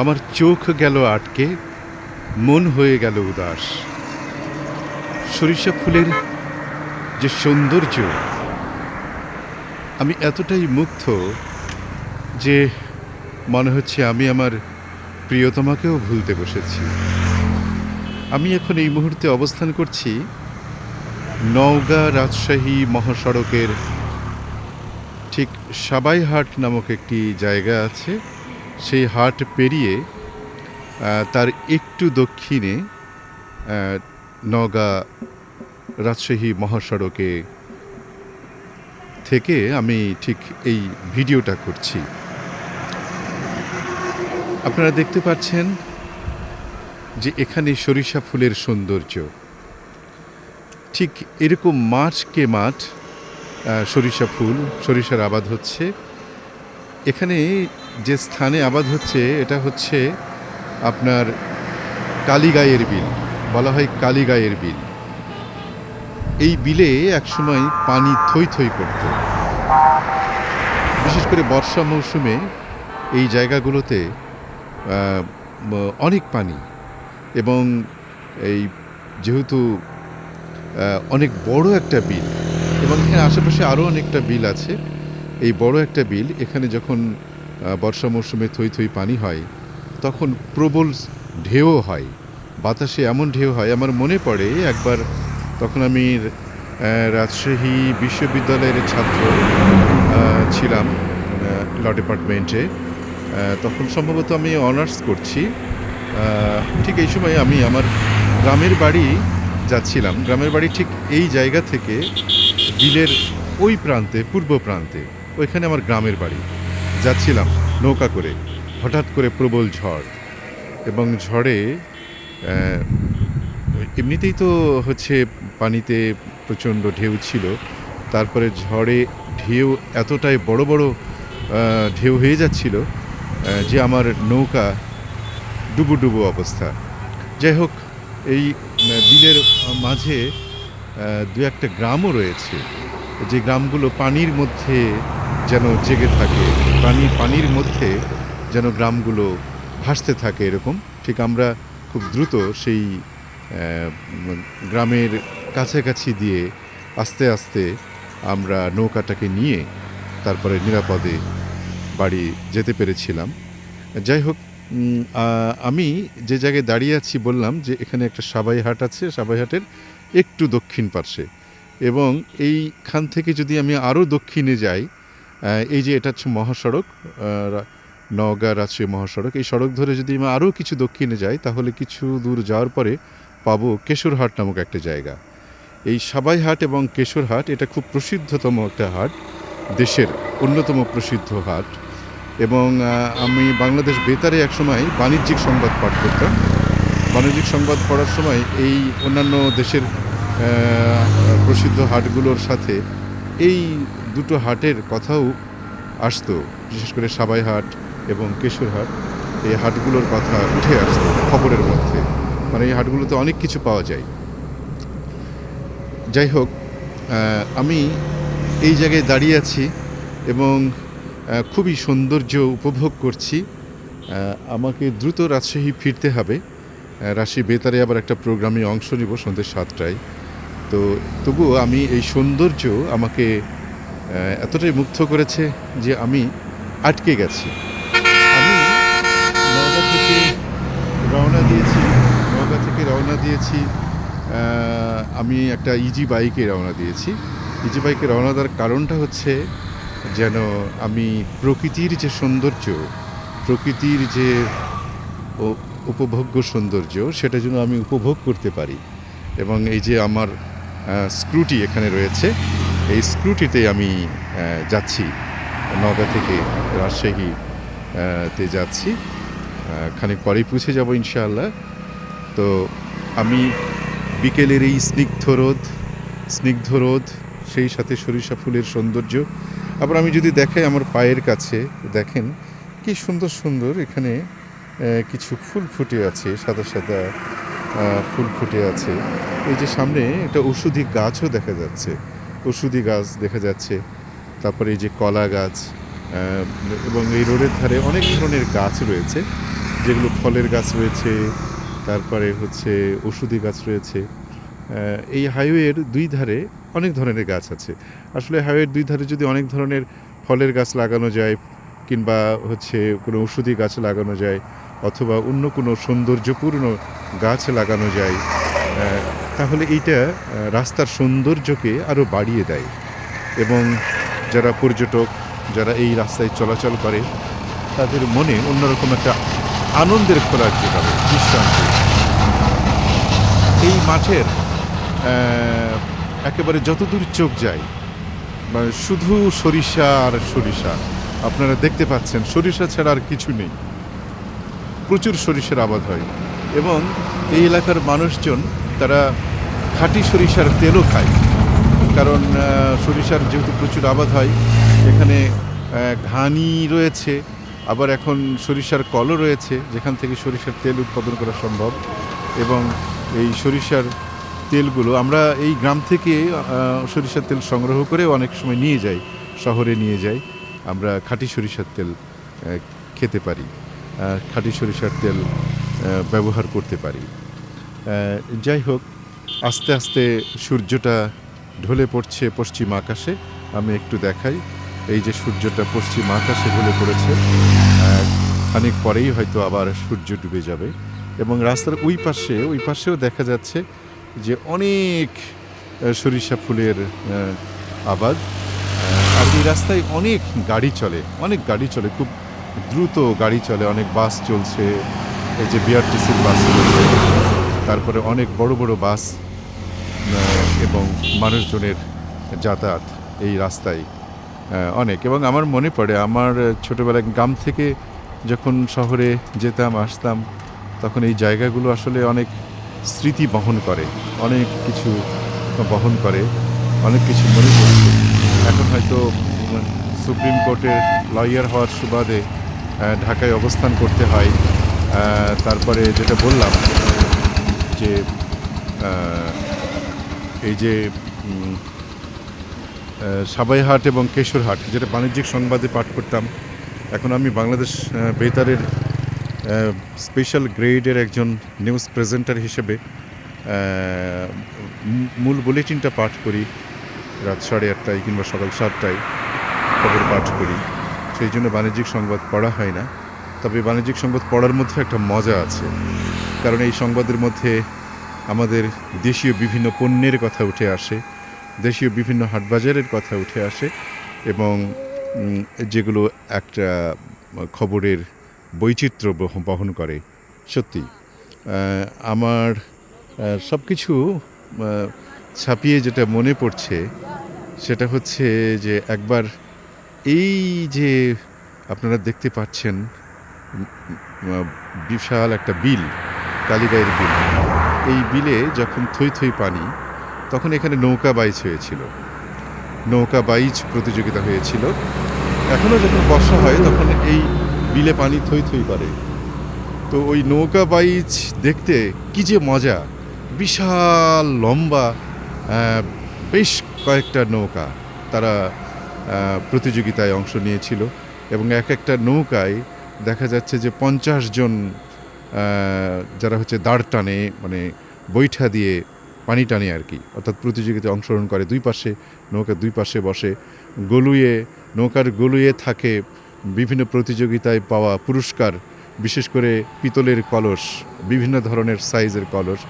আমার চোখ গেল আটকে, মন হয়ে গেল উদাস। সরিষা ফুলের যে সৌন্দর্য, আমি এতটাই মুগ্ধ যে মনে হচ্ছে আমি আমার প্রিয়তমাকেও ভুলতে বসেছি। আমি এখন এই মুহূর্তে অবস্থান করছি নওগাঁ রাজশাহী মহাসড়কের ঠিক সাবাইহাট নামক একটি জায়গা আছে। সেই হাট পেরিয়ে তার একটু দক্ষিণে নওগাঁ রাজশাহী মহাসড়কে থেকে আমি ঠিক এই ভিডিওটা করছি। আপনারা দেখতে পাচ্ছেন যে এখানে সরিষা ফুলের সৌন্দর্য। ঠিক এরকম মাঠকে মাঠ সরিষা ফুল, সরিষার আবাদ হচ্ছে। এখানে যে স্থানে আবাদ হচ্ছে, এটা হচ্ছে আপনার কালীগায়ের বিল। বলা হয় কালীগায়ের বিল। এই বিলে একসময় পানি থই থই করত। বিশেষ করে বর্ষা মৌসুমে এই জায়গাগুলোতে অনেক পানি এবং এই যেহেতু অনেক বড় একটা বিল এবং এখানে আশেপাশে আরও অনেকটা বিল আছে এই বড় একটা বিল, এখানে যখন বর্ষা মৌসুমে থই থই পানি হয়, তখন প্রবল ঢেউ হয়, বাতাসে এমন ঢেউ হয়, আমার মনে পড়ে একবার তখন আমি রাজশাহী বিশ্ববিদ্যালয়ের ছাত্র ছিলাম ল ডিপার্টমেন্টে তখন সম্ভবত আমি অনার্স করছি ঠিক এই সময় আমি আমার গ্রামের বাড়ি যাচ্ছিলাম, গ্রামের বাড়ি ঠিক এই জায়গা থেকে বিলের ওই প্রান্তে, পূর্ব প্রান্তে। ওইখানে আমার গ্রামের বাড়ি। যাচ্ছিলাম নৌকা করে, হঠাৎ করে প্রবল ঝড়। এবং ঝড়ে এমনিতেই তো হচ্ছে পানিতে প্রচণ্ড ঢেউ ছিল। তারপরে ঝড়ে ঢেউ এতটাই বড় বড় ঢেউ হয়ে যাচ্ছিল যে আমার নৌকা ডুবু ডুবু অবস্থা। যাই হোক, এই বিলের মাঝে দু একটা গ্রামও রয়েছে। যে গ্রামগুলো পানির মধ্যে যেন জেগে থাকে, পানি, পানির মধ্যে যেন গ্রামগুলো ভাসতে থাকে এরকম। ঠিক আমরা খুব দ্রুত সেই গ্রামের কাছাকাছি দিয়ে আস্তে আস্তে আমরা নৌকাটাকে নিয়ে তারপরে নিরাপদে বাড়ি যেতে পেরেছিলাম। যাই হোক আমি যে জায়গায় দাঁড়িয়ে আছি বললাম যে এখানে একটা সাবাইহাট আছে সাবাইহাটের একটু দক্ষিণ পার্শ্বে। এবং এইখান থেকে যদি আমি আরও দক্ষিণে যাই এই যে এটা হচ্ছে মহাসড়ক নওগাঁ রাজশাহী মহাসড়ক। এই সড়ক ধরে যদি আমি আরও কিছু দক্ষিণে যাই, তাহলে কিছু দূর যাওয়ার পরে পাবো কেশরহাট নামক একটা জায়গা। এই সাবাইহাট এবং কেশরহাট এটা খুব প্রসিদ্ধতম একটা হাট, দেশের অন্যতম প্রসিদ্ধ হাট। এবং আমি বাংলাদেশ বেতারে একসময় বাণিজ্যিক সংবাদ পাঠ করতাম। বাণিজ্যিক সংবাদ পড়ার সময় এই অন্যান্য দেশের প্রসিদ্ধ হাটগুলোর সাথে এই দুটো হাটের কথাও আসতো, বিশেষ করে সাবাই হাট এবং কেশরহাট। এই হাটগুলোর কথা উঠে আসতো খবরের মধ্যে। মানে এই হাটগুলোতে অনেক কিছু পাওয়া যায়। যাই হোক আমি এই জায়গায় দাঁড়িয়ে আছি এবং খুবই সৌন্দর্য উপভোগ করছি। আমাকে দ্রুত রাজশাহী ফিরতে হবে। রাশি বেতারে আবার একটা প্রোগ্রামে অংশ নিব সন্ধ্যে সাতটায়। তো তবুও আমি এই সৌন্দর্য আমাকে এতটাই মুগ্ধ করেছে যে আমি আটকে গেছি। আমি নওগাঁ থেকে রওনা দিয়েছি, নওগাঁ থেকে রওনা দিয়েছি আমি একটা ইজি বাইকে রওনা দিয়েছি। ইজি বাইকে রওনা দেওয়ার কারণটা হচ্ছে যেন আমি প্রকৃতির যে সৌন্দর্য, প্রকৃতির যে উপভোগ্য সৌন্দর্য, সেটা যেন আমি উপভোগ করতে পারি। এবং এই যে আমার স্ক্রুটি এখানে রয়েছে এই স্ক্রুটিতে আমি যাচ্ছি। নওগাঁ থেকে রাজশাহী তে যাচ্ছি। খানিক পরেই পৌঁছে যাব ইনশাআল্লাহ। তো আমি বিকেলের এই স্নিগ্ধ রোদ স্নিগ্ধ রোদ, সেই সাথে সরিষা ফুলের সৌন্দর্য। আবার আমি যদি দেখাই আমার পায়ের কাছে, দেখেন কি সুন্দর সুন্দর এখানে কিছু ফুল ফুটে আছে, সাদা সাদা ফুল ফুটে আছে। এই যে সামনে একটা ওষুধি গাছও দেখা যাচ্ছে। ওষুধি গাছ দেখা যাচ্ছে, তারপরে এই যে কলা গাছ এবং এই রোডের ধারে অনেক ধরনের গাছ রয়েছে, যেগুলো ফলের গাছ রয়েছে, তারপরে হচ্ছে ওষুধি গাছ রয়েছে। এই হাইওয়ের দুই ধারে অনেক ধরনের গাছ আছে। আসলে হাইওয়ের দুই ধারে যদি অনেক ধরনের ফলের গাছ লাগানো যায়, কিংবা হচ্ছে কোনো ওষুধি গাছ লাগানো যায়, অথবা অন্য কোনো সৌন্দর্যপূর্ণ গাছ লাগানো যায় তাহলে এইটা রাস্তার সৌন্দর্যকে আরও বাড়িয়ে দেয়। এবং যারা পর্যটক, যারা এই রাস্তায় চলাচল করে, তাদের মনে অন্যরকম একটা আনন্দের খোরাক জোগাবে বিশ্রান্তি এই মাঠের একেবারে যতদূর চোখ যায় শুধু সরিষা আর সরিষা, আপনারা দেখতে পাচ্ছেন, সরিষা ছাড়া আর কিছু নেই। প্রচুর সরিষার আবাদ হয়। এবং এই এলাকার মানুষজন তারা খাঁটি সরিষার তেলও খায়। কারণ সরিষার যেহেতু প্রচুর আবাদ হয়, এখানে ঘানি রয়েছে, আবার এখন সরিষার কলও রয়েছে, যেখান থেকে সরিষার তেল উৎপাদন করা সম্ভব। এবং এই সরিষার তেলগুলো আমরা এই গ্রাম থেকে সরিষার তেল সংগ্রহ করে অনেক সময় নিয়ে যাই, শহরে নিয়ে যাই। আমরা খাঁটি সরিষার তেল খেতে পারি খাঁটি সরিষার তেল ব্যবহার করতে পারি। যাই হোক, আস্তে আস্তে সূর্যটা ঢলে পড়ছে পশ্চিম আকাশে। আমি একটু দেখাই, এই যে সূর্যটা পশ্চিম আকাশে ঢলে পড়েছে খানিক পরেই হয়তো আবার সূর্য ডুবে যাবে। এবং রাস্তার ওই পাশে, ওই পাশেও দেখা যাচ্ছে যে অনেক সরিষা ফুলের আবাদ। আর এই রাস্তায় অনেক গাড়ি চলে, অনেক গাড়ি চলে, খুব দ্রুত গাড়ি চলে, অনেক বাস চলছে। এই যে বিআরটিসির বাস চলছে। তারপরে অনেক বড় বড় বাস এবং মানুষজনের যাতায়াত এই রাস্তায় অনেক। এবং আমার মনে পড়ে, আমার ছোটোবেলায় গ্রাম থেকে যখন শহরে যেতাম, আসতাম, তখন এই জায়গাগুলো আসলে অনেক স্মৃতি বহন করে, অনেক কিছু বহন করে, অনেক কিছু মনে পড়ছে এখন হয়তো সুপ্রিম কোর্টের লয়ার হওয়ার সুবাদে ঢাকায় অবস্থান করতে হয় তারপরে যেটা বললাম যে এই যে সাবাইহাট এবং কেশরহাট, যেটা বাণিজ্যিক সংবাদে পাঠ করতাম, এখন আমি বাংলাদেশ বেতারের স্পেশাল গ্রেডের একজন নিউজ প্রেজেন্টার হিসেবে মূল বুলেটিনটা পাঠ করি, রাত সাড়ে আটটায় কিংবা সকাল সাতটায় খবর পাঠ করি। সেই জন্য বাণিজ্যিক সংবাদ পড়া হয় না। তবে বাণিজ্যিক সংবাদ পড়ার মধ্যে একটা মজা আছে। কারণ এই সংবাদের মধ্যে আমাদের দেশীয় বিভিন্ন পণ্যের কথা উঠে আসে, দেশীয় বিভিন্ন হাটবাজারের কথা উঠে আসে এবং যেগুলো একটা খবরের বৈচিত্র্য বহন করে। সত্যি আমার সব কিছু ছাপিয়ে যেটা মনে পড়ছে সেটা হচ্ছে যে একবার এই যে আপনারা দেখতে পাচ্ছেন বিশাল একটা বিল কালীগাইয়ের বিল। এই বিলে যখন থই থই পানি, তখন এখানে নৌকা বাইচ হয়েছিল। নৌকা বাইচ প্রতিযোগিতা হয়েছিল। এখনও যখন বর্ষা হয়, তখন এই বিলে পানি থই থই পারে তো ওই নৌকা বাইচ দেখতে কি যে মজা! বিশাল লম্বা বেশ কয়েকটা নৌকা তারা প্রতিযোগিতায় অংশ নিয়েছিল এবং এক একটা নৌকায় দেখা যাচ্ছে যে পঞ্চাশ জন যারা হচ্ছে দাঁড় টানে মানে বৈঠা দিয়ে পানি টানে আর কি। অর্থাৎ প্রতিযোগিতায় অংশগ্রহণ করে। দুই পাশে নৌকার দুই পাশে বসে। গলুয়ে, নৌকার গলুয়ে থাকে বিভিন্ন প্রতিযোগিতায় পাওয়া পুরস্কার, বিশেষ করে পিতলের কলস, বিভিন্ন ধরনের সাইজের কলস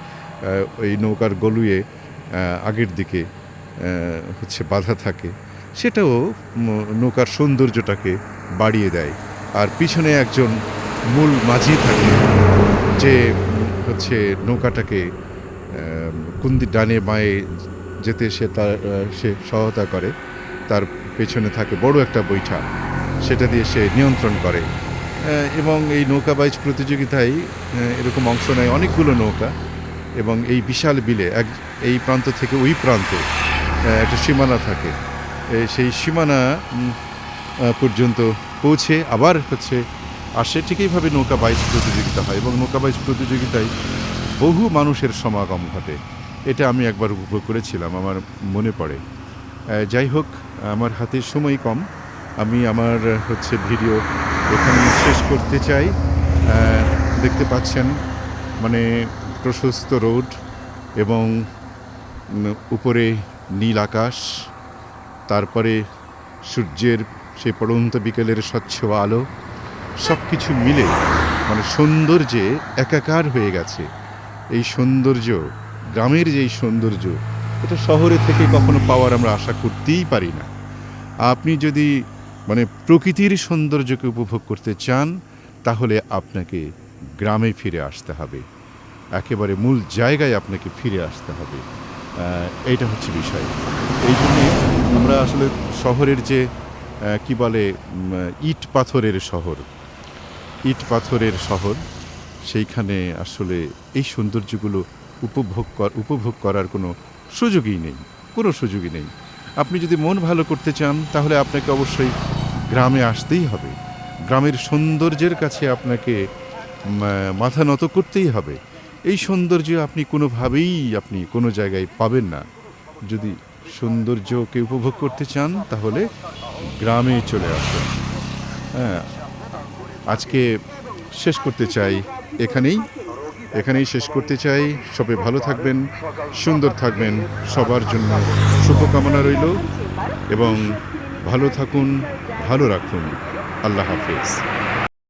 ওই নৌকার গলুয়ে আগের দিকে হচ্ছে বাধা থাকে। সেটাও নৌকার সৌন্দর্যটাকে বাড়িয়ে দেয়। আর পিছনে একজন মূল মাঝি থাকে, যে হচ্ছে নৌকাটাকে কুন্দি ডানে বাঁয়ে যেতে সে তার সে সহায়তা করে। তার পেছনে থাকে বড় একটা বৈঠা, সেটা দিয়ে সে নিয়ন্ত্রণ করে। এবং এই নৌকা বাইচ প্রতিযোগিতায় এরকম অংশ নেয় অনেকগুলো নৌকা এবং এই বিশাল বিলে, এক, এই প্রান্ত থেকে ওই প্রান্তে একটা সীমানা থাকে। সেই সীমানা পর্যন্ত পৌঁছে আবার হচ্ছে আসে, ঠিক এইভাবে নৌকা বাইচ প্রতিযোগিতা হয় এবং নৌকা বাইচ প্রতিযোগিতায় বহু মানুষের সমাগম ঘটে। এটা আমি একবার উপভোগ করেছিলাম, আমার মনে পড়ে। যাই হোক, আমার হাতে সময় কম। আমি আমার হচ্ছে ভিডিও এখানে শেষ করতে চাই। দেখতে পাচ্ছেন মানে প্রশস্ত রোড এবং উপরে নীল আকাশ, তারপরে সূর্যের সেই পড়ন্ত বিকেলের স্বচ্ছ আলো সব কিছু মিলে মানে সৌন্দর্যে একাকার হয়ে গেছে। এই সৌন্দর্য, গ্রামের যেই সৌন্দর্য, এটা শহরে থেকে কখনো পাওয়ার আমরা আশা করতেই পারি না। আপনি যদি মানে প্রকৃতির সৌন্দর্যকে উপভোগ করতে চান, তাহলে আপনাকে গ্রামে ফিরে আসতে হবে। একেবারে মূল জায়গায় আপনাকে ফিরে আসতে হবে। এইটা হচ্ছে বিষয়। এই জন্যে আমরা আসলে শহরের যে কি বলে ইট পাথরের শহর। ইট পাথরের শহর, সেইখানে আসলে এই সৌন্দর্যগুলো উপভোগ কর, উপভোগ করার কোনো সুযোগই নেই, কোনো সুযোগই নেই। আপনি যদি মন ভালো করতে চান, তাহলে আপনাকে অবশ্যই গ্রামে আসতেই হবে। গ্রামের সৌন্দর্যের কাছে আপনাকে মাথা নত করতেই হবে। এই সৌন্দর্য আপনি কোনোভাবেই আপনি কোনো জায়গায় পাবেন না। যদি সৌন্দর্যকে উপভোগ করতে চান, তাহলে গ্রামে চলে আসুন। হ্যাঁ আজকে শেষ করতে চাই এখানেই। এখানেই শেষ করতে চাই। সবাই ভালো থাকবেন, সুন্দর থাকবেন। সবার জন্য শুভকামনা রইল এবং ভালো থাকুন, ভালো রাখুন। আল্লাহ হাফেজ।